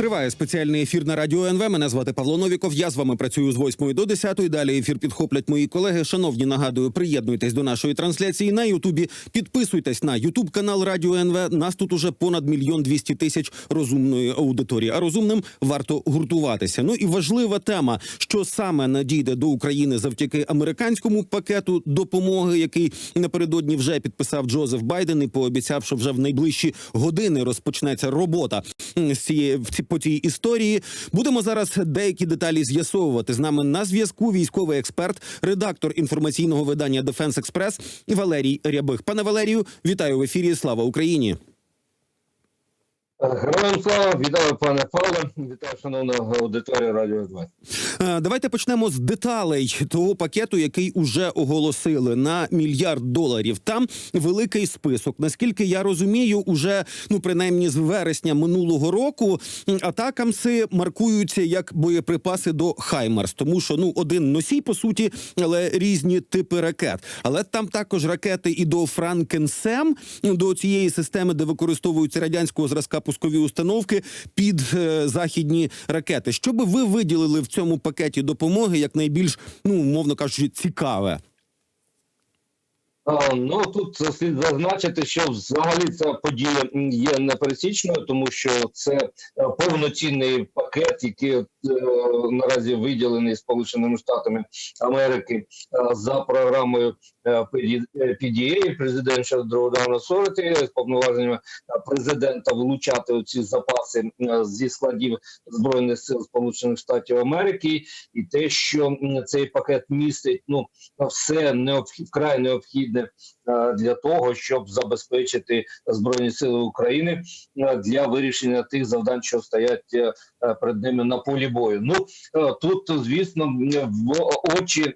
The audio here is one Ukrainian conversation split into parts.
Триває спеціальний ефір на радіо НВ. Мене звати Павло Новіков. Я з вами працюю з 8 до 10. Далі ефір підхоплять мої колеги. Шановні, нагадую, приєднуйтесь до нашої трансляції на Ютубі. Підписуйтесь на Ютуб канал Радіо НВ. Нас тут уже понад мільйон двісті тисяч розумної аудиторії. А розумним варто гуртуватися. Ну і важлива тема, що саме надійде до України завдяки американському пакету допомоги, який напередодні вже підписав Джозеф Байден і пообіцяв, що вже в найближчі години розпочнеться робота з ці по цій історії. Будемо зараз деякі деталі з'ясовувати. З нами на зв'язку військовий експерт, редактор інформаційного видання Дефенс Експрес Валерій Рябих. Пане Валерію, вітаю в ефірі. Слава Україні! Героям слава, вітаю пане Павле, вітаю шановна аудиторія Радіо 2. Е, Давайте почнемо з деталей того пакету, який уже оголосили на мільярд доларів. Там великий список. Наскільки я розумію, уже ну принаймні з вересня минулого року атакамси маркуються як боєприпаси до Хаймарс, тому що ну один носій по суті, але різні типи ракет. Але там також ракети і до Франкенсем, до цієї системи, де використовуються радянського зразка пускові установки під е, західні ракети. Що би ви виділили в цьому пакеті допомоги як найбільш, ну умовно кажучи, цікаве? Ну тут слід зазначити, що взагалі ця подія є непересічною, тому що це е, повноцінний пакет, який е, наразі виділений Сполученими Штатами Америки за програмою PDA, Presidential Drawdown Authority, з повноваженнями е, президента вилучати ці запаси е, зі складів збройних сил Сполучених Штатів Америки, і те, що цей пакет містить, ну все необхід, вкрай необхідне е, для того, щоб забезпечити збройні сили України для вирішення тих завдань, що стоять перед ними на полі бою. Ну тут, звісно, в очі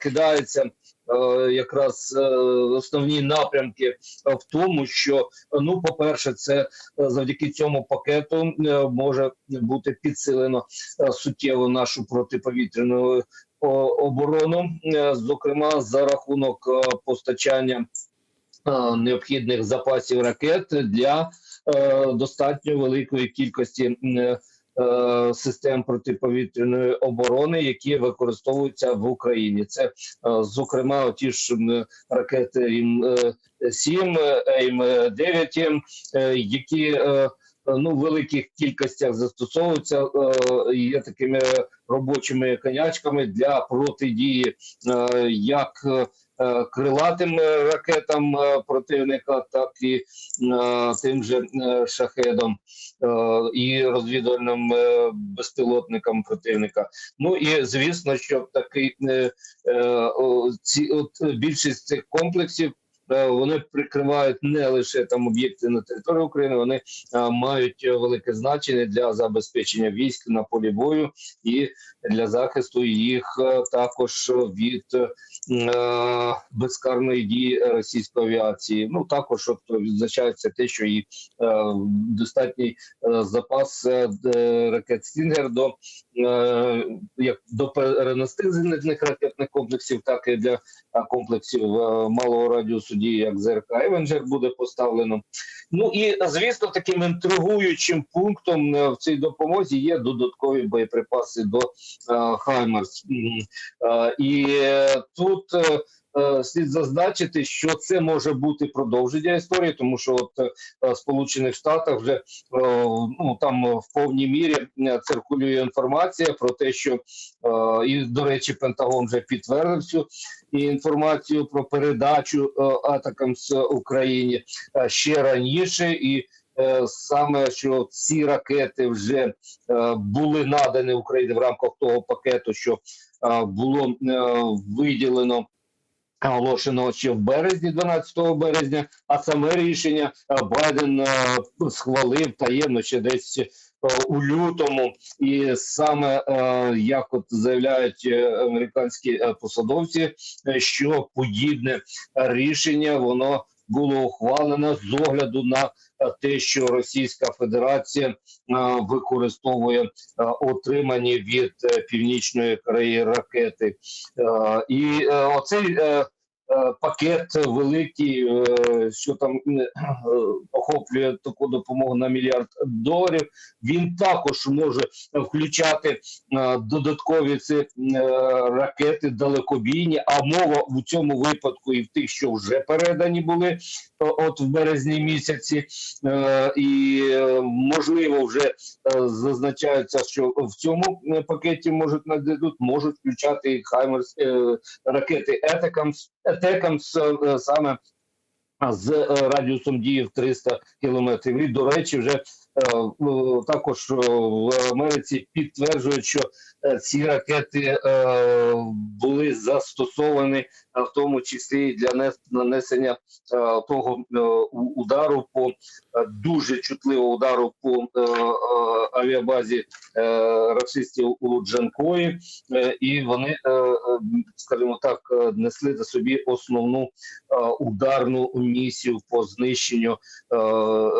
кидається. Е, Якраз е, основні напрямки в тому, що ну, по-перше, це е, завдяки цьому пакету може бути підсилено суттєво нашу протиповітряну оборону, зокрема за рахунок постачання необхідних запасів ракет для достатньо великої кількості систем протиповітряної оборони, які використовуються в Україні. Це е, зокрема ті ж ракети Рім 7 ейм 9 які е, ну в великих кількостях застосовуються е, є такими робочими конячками для протидії е, як е, крилатим е, ракетам е, противника, так і е, тим же е, шахедом е, і розвідувальним е, безпілотникам противника. Ну і звісно, що такий е, е, ці от більшість цих комплексів. Е, Вони прикривають не лише там об'єкти на території України, вони е, мають велике значення для забезпечення військ на полі бою і для захисту їх е, також від безкарної дії російської авіації. Ну також от відзначається те, що і достатній запас ракет Стінгер до як до переносних ракетних комплексів, так і для е, комплексів е, малого радіусу дії, як ЗРК Евенджер буде поставлено. Ну і звісно, таким інтригуючим пунктом е, в цій допомозі є додаткові боєприпаси до е, Хаймерс. Е, І е, тут е, е, слід зазначити, що це може бути продовження історії, тому що от е, в Сполучених Штатах вже е, ну там в повній мірі е, циркулює інформація про те, що е, і до речі, Пентагон вже підтвердив цю інформацію про передачу е, атакам з Україні е, ще раніше і. е, Саме що ці ракети вже е, були надані Україні в рамках того пакету, що е, було е, виділено оголошено ще в березні, 12 березня. А саме рішення е, Байден е, схвалив таємно ще десь е, у лютому, і саме як от заявляють американські посадовці, що подібне рішення воно було ухвалено з огляду на те, що Російська Федерація використовує отримані від е, північної Кореї ракети, і е, оцей е, пакет великий, що там охоплює таку допомогу на мільярд доларів. Він також може включати додаткові ці ракети далекобійні. А мова в цьому випадку і в тих, що вже передані були от в березні місяці, е, і е, можливо вже е, зазначається, що в цьому пакеті можуть нададуть, можуть включати і Хаймерс ракети Етекамс, Етекамс саме з радіусом дії в 300 кілометрів. І до речі, вже е, також в Америці підтверджують, що ці ракети е, були застосовані, е, в тому числі для нес- нанесення е, того е, удару по е, дуже чутливого удару по е, е, авіабазі е, расистів у Джанкої, Е, і вони, е, е, скажімо так, е, несли на собі основну е, ударну місію по знищенню, е, е,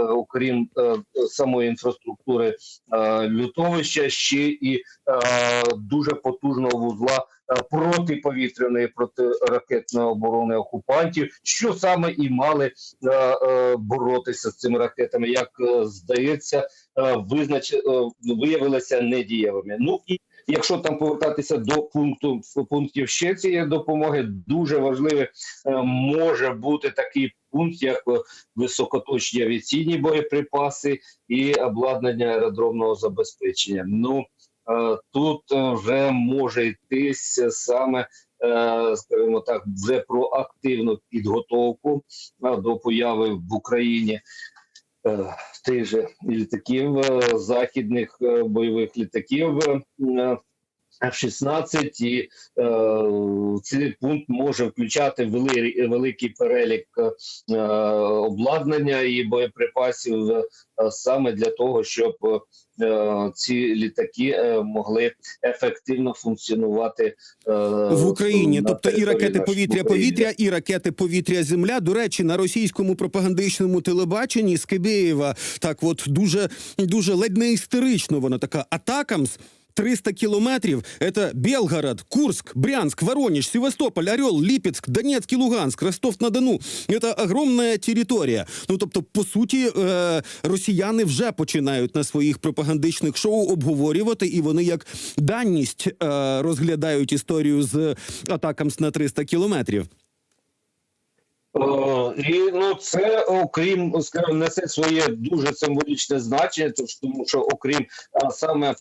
окрім е, самої інфраструктури е, лютовища, ще і е, дуже потужного вузла е, протиповітряної протиракетної оборони окупантів, що саме і мали е, е, боротися з цими ракетами, як здається, визнач... виявилися недієвими. Ну і Якщо там повертатися до пункту пунктів ще цієї допомоги, дуже важливий е, може бути такий пункт, як високоточні авіаційні боєприпаси і обладнання аеродромного забезпечення. Ну тут е, вже може йтися саме, е, скажімо так, вже про активну підготовку е, до появи в Україні. е, Тих же літаків е, західних е, бойових літаків е, F-16 і е, цей пункт може включати вели, великий перелік е, обладнання і боєприпасів е, саме для того, щоб е, ці літаки е, могли ефективно функціонувати е, в Україні, на тобто і ракети повітря-повітря, і ракети повітря-земля. До речі, на російському пропагандичному телебаченні Скибєєва так, от дуже дуже ледь не істерично. Вона така атакамс. 300 километров – это Белгород, Курск, Брянск, Воронеж, Севастополь, Орел, Липецк, Донецк и Луганск, Ростов-на-Дону. Это огромная територія. Ну, тобто, по суті, е, росіяни вже починають на своїх пропагандичних шоу обговорювати, і вони як даність е, розглядають історію з атакамс на 300 кілометрів. Е, І ну це окрім скажімо, несе своє дуже символічне значення, тому що окрім а, саме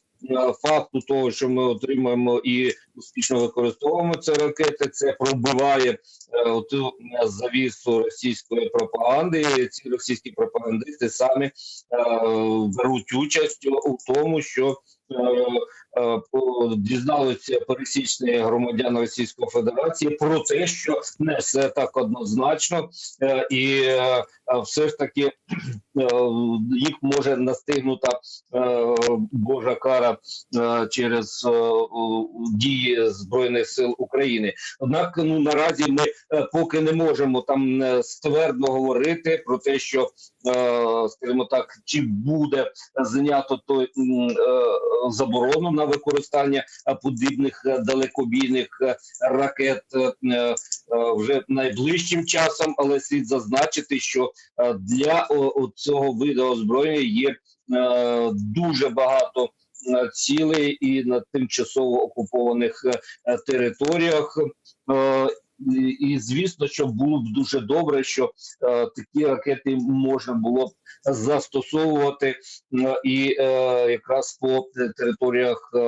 факту того, що ми отримуємо і успішно використовуємо ці ракети, це пробиває е, ту е, завісу російської пропаганди. І ці російські пропагандисти самі е, беруть участь у тому, що е, е, дізналися пересічні громадяни Російської Федерації про те, що не все так однозначно, е, і е, е, все ж таки е, їх може настигнута е, Божа кара е, через дії збройних сил України. Однак, ну наразі ми поки не можемо там ствердно говорити про те, що скажімо так, чи буде знято той е, заборону на використання подібних далекобійних ракет вже найближчим часом, але слід зазначити, що е, для цього виду озброєння є е, дуже багато е, цілей і на тимчасово окупованих е, е, територіях. Е, і, звісно, що було б дуже добре, що е, такі ракети можна було б застосовувати е, і е, якраз по територіях е,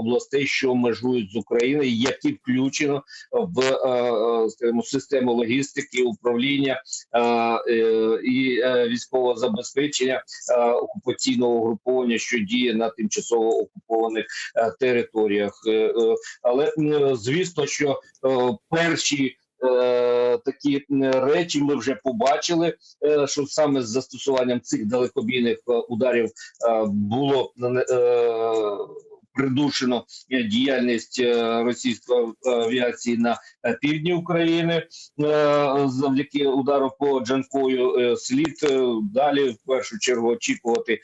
областей, що межують з Україною, які включено в е, е, скажімо, систему логістики, управління е, е, і е, військового забезпечення е, окупаційного угруповання, що діє на тимчасово окупованих е, територіях. Е, е, Але м, звісно, що е, перші е, такі речі. Ми вже побачили, е, що саме з застосуванням цих далекобійних е, ударів е, було е, придушено е, діяльність е, російської авіації на е, півдні України завдяки удару по Джанкою. Слід далі в першу чергу очікувати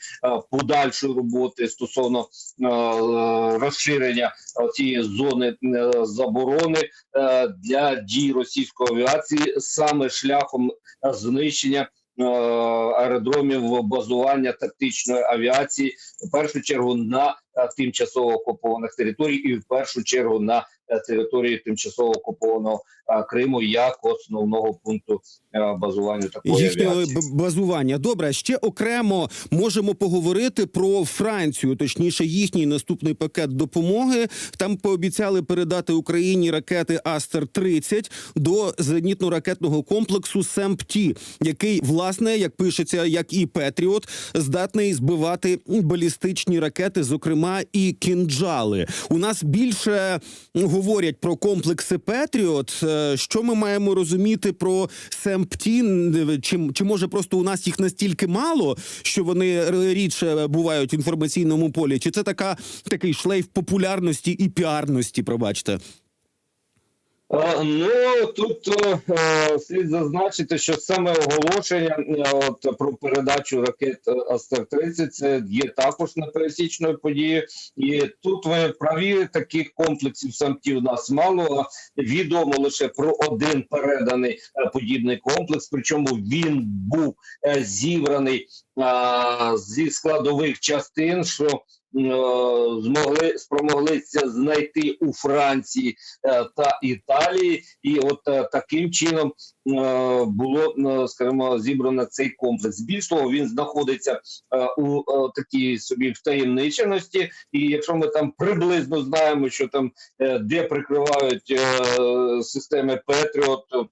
подальшої роботи стосовно розширення цієї зони заборони для дій російської авіації саме шляхом знищення аеродромів базування тактичної авіації в першу чергу на е, тимчасово окупованих територій і в першу чергу на е, території тимчасово окупованого е, Криму як основного пункту е, базування такої їхнього авіації. базування. Добре, ще окремо можемо поговорити про Францію, точніше, їхній наступний пакет допомоги. Там пообіцяли передати Україні ракети Астер 30 до зенітно-ракетного комплексу СЕМПТІ, який, власне, як пишеться, як і Петріот, здатний збивати балістичні ракети, зокрема і кінджали. У нас більше говорять про комплекси Петріот. Е, Що ми маємо розуміти про Семптін? Чи, чи може просто у нас їх настільки мало, що вони рідше бувають в інформаційному полі? Чи це така такий шлейф популярності і піарності? Пробачте. Е, Ну тут е, е, слід зазначити, що саме оголошення е, от про передачу ракет Астер 30 це є також непересічною подією, і тут ви праві таких комплексів самтів нас мало. Відомо лише про один переданий е, подібний комплекс. Причому він був е, зібраний а, зі складових частин, що е, змогли спромоглися знайти у Франції е, та Італії, і от е, таким чином е, було е, скажімо, зібрано цей комплекс. Більш того, він знаходиться е, у е, такій собі втаємниченості, і якщо ми там приблизно знаємо, що там е, де прикривають е, системи Петріот е,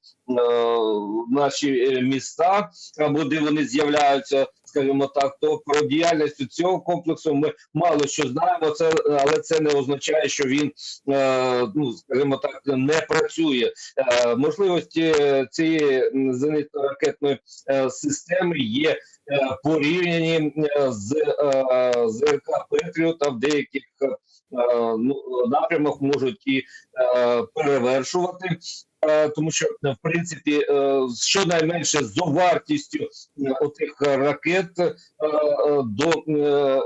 наші е, міста, або де вони з'являються. Скажімо так, то про діяльність цього комплексу ми мало що знаємо. Це але це не означає, що він е, ну скажімо так не працює. Е, можливості цієї м, зенитно-ракетної е, системи є порівняні е, з е, ЗРК Петріота в деяких е, ну, напрямах можуть і е, перевершувати. Е, Тому що в принципі е, щонайменше з вартістю е, отих ракет е, е, до е,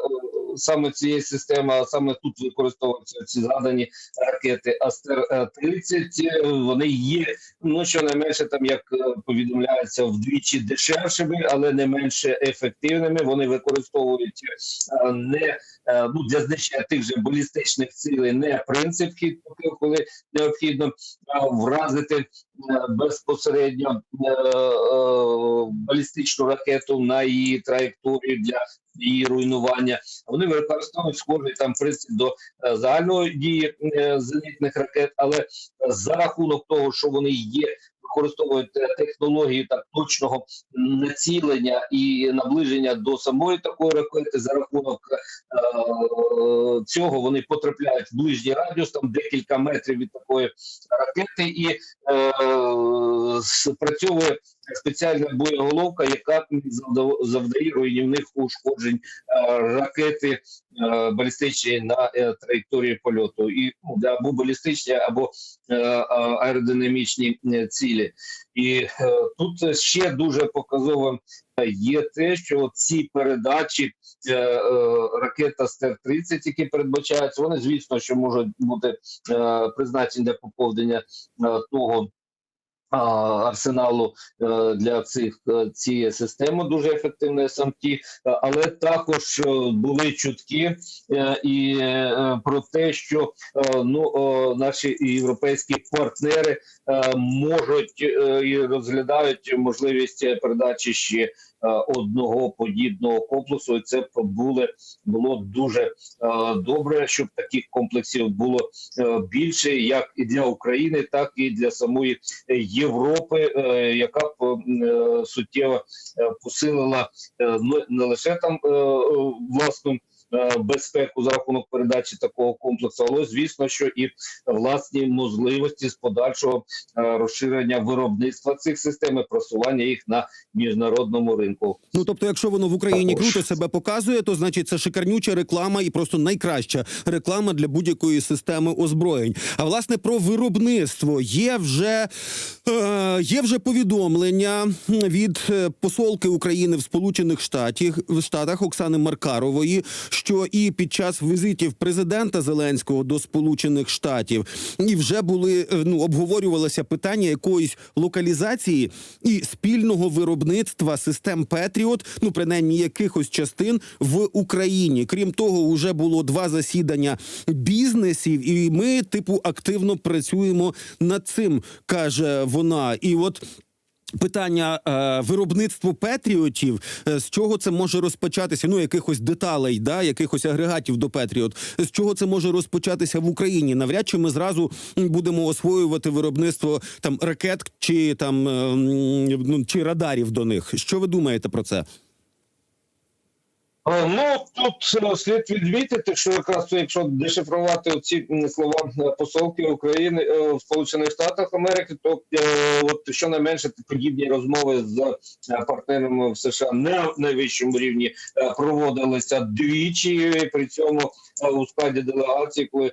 саме цієї системи, а саме тут використовуються ці згадані ракети Астер 30 е, Вони є ну щонайменше там, як е, повідомляється, вдвічі дешевшими, але не менше ефективними. Вони використовують е, не е, ну для знищення тих же балістичних цілей, не принцип хід, коли необхідно вразити безпосередньо е, е, балістичну ракету на її траєкторію для її руйнування. Вони використовують схожий там принцип до е, загальної дії е, зенітних ракет, але за рахунок того, що вони є. Використовують технологію так точного націлення і наближення до самої такої ракети за рахунок е, цього вони потрапляють в ближній радіус, там декілька метрів від такої ракети, і е, спрацьовує спеціальна боєголовка, яка завдає руйнівних ушкоджень е, ракети е, балістичні на е, траєкторії польоту, і ну, або балістичні, або аеродинамічні цілі. І тут ще дуже показовим е, є те, що ці передачі е, е, ракет Астер-30, які передбачаються, вони звісно, що можуть бути призначені для поповнення того. Арсеналу е, для цих е, цієї системи дуже ефективної СМТ, е, але також були чутки і про те, що ну наші європейські партнери можуть і розглядають можливість передачі ще одного подібного комплексу. І це були було дуже е, добре, щоб таких комплексів було е, більше, як і для України, так і для самої Європи, е, яка б е, суттєво е, посилила е, не лише там е, власну е, безпеку за рахунок передачі такого комплексу, але звісно, що і власні можливості з подальшого е, розширення виробництва цих систем і просування їх на міжнародному ринку. Ну тобто, якщо воно в Україні Також. круто себе показує, то значить це шикарнюча реклама і просто найкраща реклама для будь-якої системи озброєнь. А власне про виробництво є вже е, є вже повідомлення від е, посолки України в Сполучених Штатів в Штатах Оксани Маркарової, що і під час візитів президента Зеленського до Сполучених Штатів і вже були е, ну обговорювалося питання якоїсь локалізації і спільного виробництва систем Петріот, ну принаймні якихось частин в Україні. Крім того, вже було два засідання бізнесів, і ми, типу, активно працюємо над цим, каже вона. І от. Питання е, виробництво Петріотів, е, з чого це може розпочатися? Ну, якихось деталей, да, якихось агрегатів до Петріот. З чого це може розпочатися в Україні? Навряд чи ми зразу будемо освоювати виробництво там ракет чи там е, ну, чи радарів до них. Що ви думаєте про це? Е, Ну тут е, слід відмітити, що якраз якщо дешифрувати ці слова е, посолки України в Сполучених Штатах Америки, то от щонайменше подібні розмови з партнерами в США не на найвищому рівні проводилися двічі. При цьому у складі делегації, коли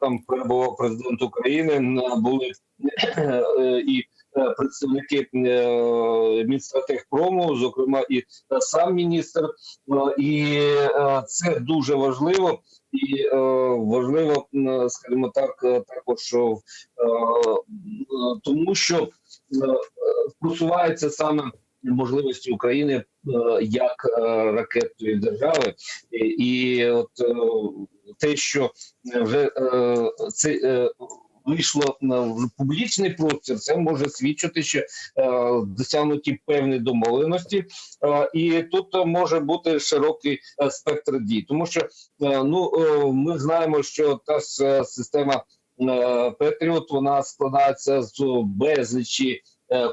там перебував президент України, були і представники е, Мінстратегпрому, зокрема і е, сам міністр. Е, І е, це дуже важливо, і е, важливо, скажімо так, е, також е, тому що е, просувається саме можливості України е, як е, ракетної держави, і, і от е, те, що вже е, це. е, Вийшло на публічний простір, це може свідчити, що е, досягнуті певні домовленості, Е, і тут може бути широкий е, спектр дій, тому що ну ми знаємо, що та ж система Петріот вона складається з безлічі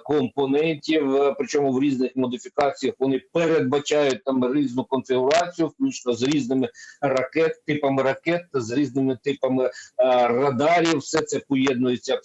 компонентів, е, причому в різних модифікаціях вони передбачають там різну конфігурацію, включно з різними ракет, типами ракет, з різними типами е, радарів. Все це поєднується е,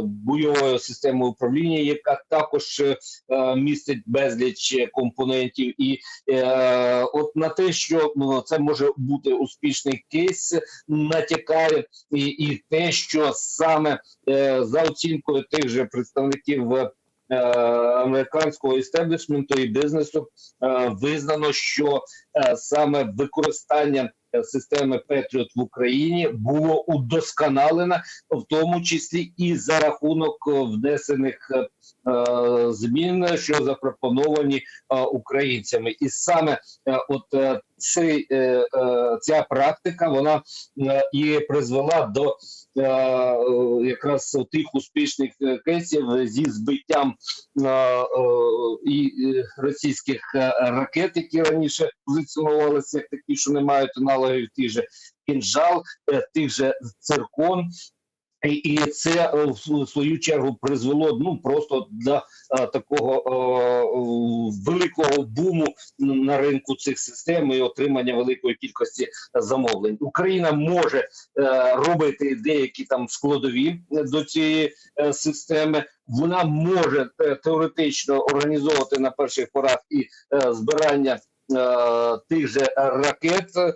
бойовою системою управління, яка також е, е, містить безліч е, компонентів, і е, от на те, що ну, це може бути успішний кейс, натякає і, і те, що саме е, за оцінкою тих же представників. Е, Американського істеблішменту і бізнесу е, визнано, що е, саме використання системи Петріот в Україні було удосконалено, в тому числі і за рахунок внесених змін, що запропоновані українцями, і саме от цей, ця практика вона і призвела до якраз тих успішних е, кейсів зі збиттям е, е, і е, російських е, ракет, які раніше позиціонувалися як такі, що не мають аналогів, ті же кінжал, е, тих же циркон. І, це е, в свою чергу призвело ну просто до е, такого е, великого буму на ринку цих систем і отримання великої кількості замовлень. Україна може робити деякі там складові до цієї системи. Вона може теоретично організовувати на перших порах і збирання. Е, Тих же ракет е,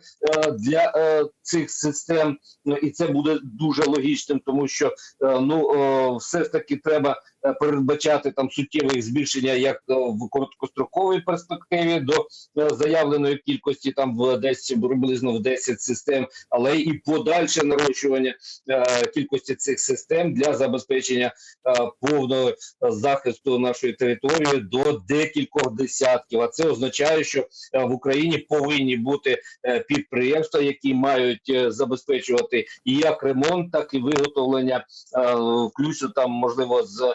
для е, цих систем, і це буде дуже логічним, тому що ну все ж таки треба передбачати там суттєве збільшення як е, в короткостроковій перспективі до е, заявленої кількості там в десь приблизно в 10 систем, але і подальше нарощування е, кількості цих систем для забезпечення е, повного е, захисту нашої території до декількох десятків. А це означає, що е, в Україні повинні бути е, підприємства, які мають е, забезпечувати і як ремонт, так і виготовлення, е, включно там можливо з е, е,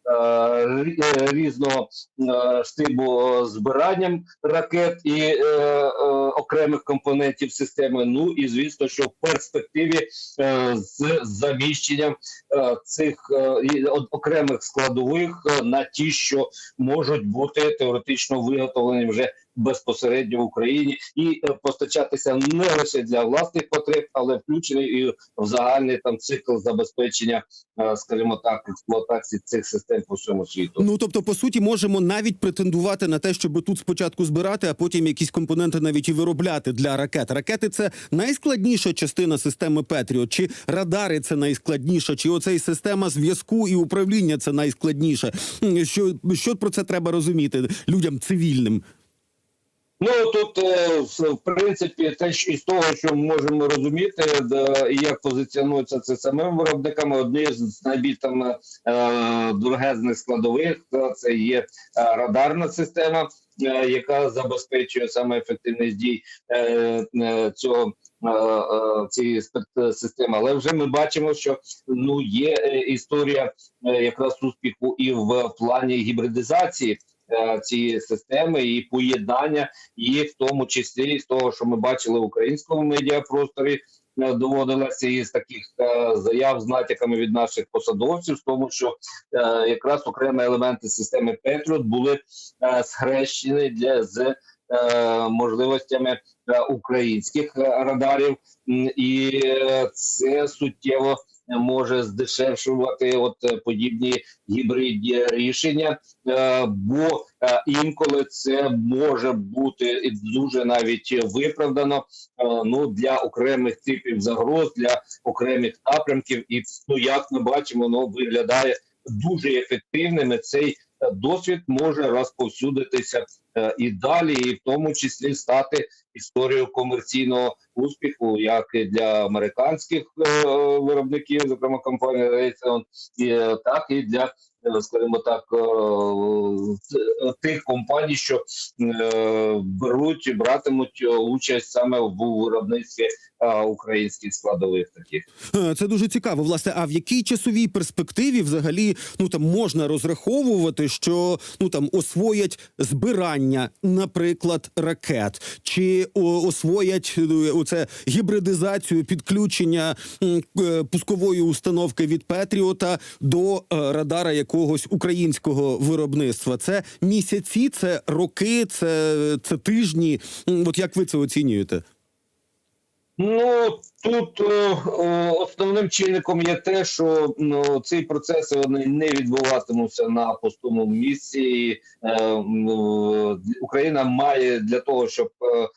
різного е, штибу е, збиранням ракет і е, е, окремих компонентів системи. Ну і звісно, що в перспективі е, з заміщенням е, цих е, окремих складових е, на ті, що можуть бути теоретично виготовлені вже безпосередньо в Україні, і е, постачатися не лише для власних потреб, але включені і в загальний там цикл забезпечення, е, скажімо так, експлуатації цих систем по всьому світу. Ну тобто, по суті, можемо навіть претендувати на те, щоб тут спочатку збирати, а потім якісь компоненти навіть і виробляти для ракет. Ракети це найскладніша частина системи Петріот. Чи радари це найскладніша, чи оцей система зв'язку і управління це найскладніше. Що, що про це треба розуміти людям цивільним? Ну тут е, в принципі теж із того, що ми можемо розуміти, і як позиціонується це самими виробниками, одні з найбільш там е, дорогезних складових е, це є е, радарна система, е, яка забезпечує саме ефективність дій е, е, цього. е, е, Цієї спец- системи, але вже ми бачимо, що ну є е, історія е, якраз успіху і в плані гібридизації е, цієї системи і поєднання і в тому числі з того, що ми бачили в українському медіапросторі, е, доводилося із таких е, заяв з натяками від наших посадовців, в тому, що е, якраз окремі елементи системи Петріот були е, схрещені для з е, можливостями е, українських е, радарів, і е, це суттєво може здешевшувати от е, подібні гібридні рішення, е, бо е, інколи це може бути дуже навіть виправдано ну для окремих типів загроз, для окремих напрямків, і ну як ми бачимо, воно виглядає дуже ефективним. Цей досвід може розповсюдитися і далі, і в тому числі стати історією комерційного успіху, як і для американських е, виробників, зокрема компанії Raytheon, і, е, так і для е, скажімо так, е, тих компаній, що беруть братимуть участь саме в виробництві українських складових таких. Це дуже цікаво. Власне, а в якій часовій перспективі взагалі ну там можна розраховувати, що ну там освоять збирання, наприклад, ракет, чи о, освоять е, оце гібридизацію підключення е, пускової установки від Петріота до е, радара якогось українського виробництва? Це місяці, це роки, це, це тижні. От як ви це оцінюєте? Ну тут е, е, основним чинником є те, що ну, ці процеси вони не відбуватимуться на пустому місці. Е, е, Україна має для того, щоб е, е,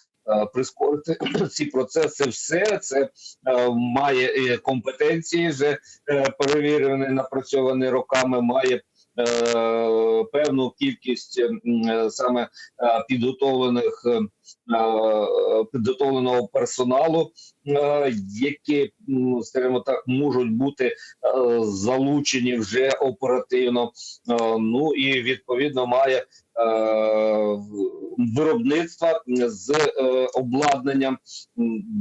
прискорити ці процеси, все це е, має компетенції, вже е, перевірені, напрацьовані роками, має. е, Певну кількість е, саме е, підготовлених е, е, підготовленого персоналу, е, які, скажімо так, можуть бути е, залучені вже оперативно. Е, Ну і відповідно має е, виробництва з е, обладнанням,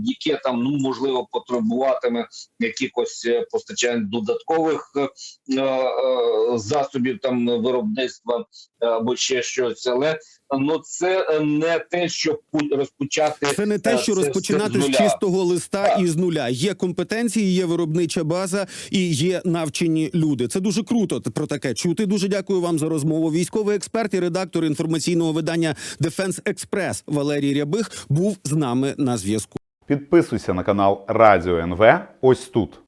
яке там ну можливо потребуватиме якихось е, постачань додаткових е, е, засобів там виробництва або ще щось, але ну це не те, що розпочати Це не те, що це розпочинати все з чистого листа Так. і з нуля. Є компетенції, є виробнича база і є навчені люди. Це дуже круто про таке чути. Дуже дякую вам за розмову. Військовий експерт і редактор інформаційного видання Дефенс Експрес Валерій Рябих був з нами на зв'язку. Підписуйся на канал Радіо НВ ось тут.